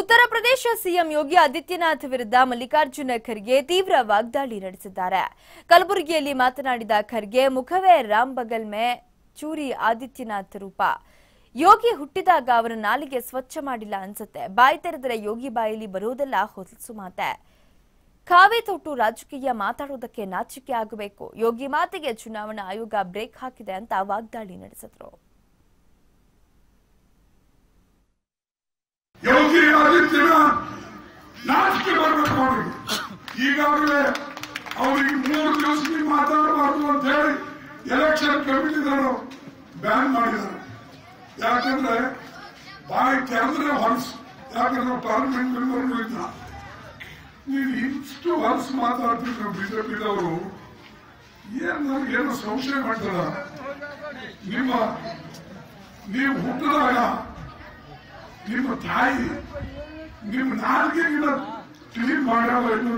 Uttar Pradesh CM Yogi Adityanath ವಿರುದ್ಧ ಮಲ್ಲಿಕಾರ್ಜುನ ಖರ್ಗೆ ತೀವ್ರ ವಾಗ್ದಾಳಿ ನಡೆಸಿದ್ದಾರೆ. ಕಲಬುರಗಿಯಲ್ಲಿ ಮಾತನಾಡಿದ ಖರ್ಗೆ, ಮುಖವೇ ರಾಮ್ ಬಗಲ್ ಮೇ ಚೂರಿ ಆದಿತ್ಯನಾಥ್ ರೂಪ. ಯೋಗಿ ಹುಟ್ಟಿದಾಗ ಅವರ ನಾಲಿಗೆ ಸ್ವಚ್ಛ ಮಾಡಿಲ್ಲ ಅನ್ಸುತ್ತೆ. ಬಾಯಿ ತೆರೆದರೆ ಯೋಗಿ ಬಾಯಲ್ಲಿ ಬರೋದೆಲ್ಲ ಹೊಲಸು ಮಾತೆ. ಕಾವೇ ತೊಟ್ಟು ರಾಜಕೀಯ ಮಾತಾಡೋದಕ್ಕೆ ನಾಚಿಕೆ ಆಗಬೇಕು. ಯೋಗಿ ಮಾತಿಗೆ ಚುನಾವಣಾ ಆಯೋಗ ಬ್ರೇಕ್ ಹಾಕಿದೆ ಅಂತ ವಾಗ್ದಾಳಿ ನಡೆಸಿದ್ರು. ಯೋಗಿ ಆದಿತ್ಯನಾಥ್ ನಾಚಿಕೆ ಬರ್ಬೇಕು ಅವ್ರಿಗೆ. ಈಗಾಗಲೇ ಅವ್ರಿಗೆ ಮೂರು ದಿವಸ ಮಾತಾಡಬಾರ್ದು ಅಂತ ಹೇಳಿ ಎಲೆಕ್ಷನ್ ಕಮಿಟಿದವರು ಬ್ಯಾನ್ ಮಾಡಿದ್ದಾರೆ. ಯಾಕಂದ್ರೆ ಬಾಯಿ ತೆರೆದ್ರೆ ಹೊಲಸು. ಯಾಕಂದ್ರೆ ಪಾರ್ಲಿಮೆಂಟ್ ಮೆಂಬರ್ಗಳು ಇದ್ದ ನೀವು ಇಷ್ಟು ಹೊಲಸು ಮಾತಾಡ್ತಿದ್ರು ಬಿಜೆಪಿದವರು ಏನ್ ನನಗೇನು ಸಂಶಯ ಮಾಡ್ತಾರ? ನಿಮ್ಮ, ನೀವು ಹುಟ್ಟಿದಾಗ ನಿಮ್ಮ ತಾಯಿ, ನಿಮ್ಮ ನಾಲ್ಗೆಗಿನ ಕ್ಲೀನ್ ಮಾಡ್ಯಾವ ಎಂದು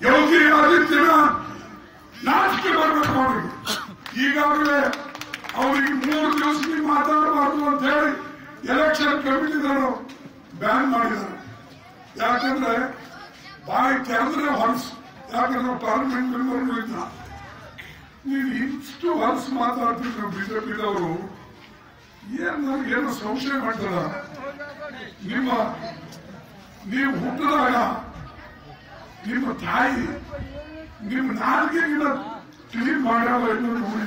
ಯೋಗಿ ಆದಿತ್ಯನ ನಾಚಿಕೆ ಬರ್ಬೇಕು ಅವ್ರಿಗೆ. ಈಗಾಗಲೇ ಅವ್ರಿಗೆ ಮೂರು ದಿವಸ ಮಾತಾಡಬಾರ್ದು ಅಂತ ಹೇಳಿ ಎಲೆಕ್ಷನ್ ಕಮಿಟಿದವರು ಬ್ಯಾನ್ ಮಾಡಿದ್ದಾರೆ. ಯಾಕಂದ್ರೆ ಬಾಯಿ ತೆರೆದ್ರೆ ಹೊಲಸು. ಯಾಕಂದ್ರೆ ಪಾರ್ಲಿಮೆಂಟ್ ಮೆಂಬರ್ಗಳು ಇದ್ದ ನೀವು ಇಷ್ಟು ಹೊಲಸು ಮಾತಾಡ್ತಿದ್ರು ಬಿಜೆಪಿದವರು? ಏನ್ ನನಗೇನು ಸಂಶಯ ಮಾಡ್ತದ ನಿಮ್ಮ, ನೀವು ಹುಟ್ಟಿದಾಗ ನಿಮ್ಮ ತಾಯಿ, ನಿಮ್ಮ ನಾಲ್ಗೆಗಿನ ಕ್ಲೀನ್ ಮಾಡ್ಯಾವ ಎಂದು ನೋಡಿ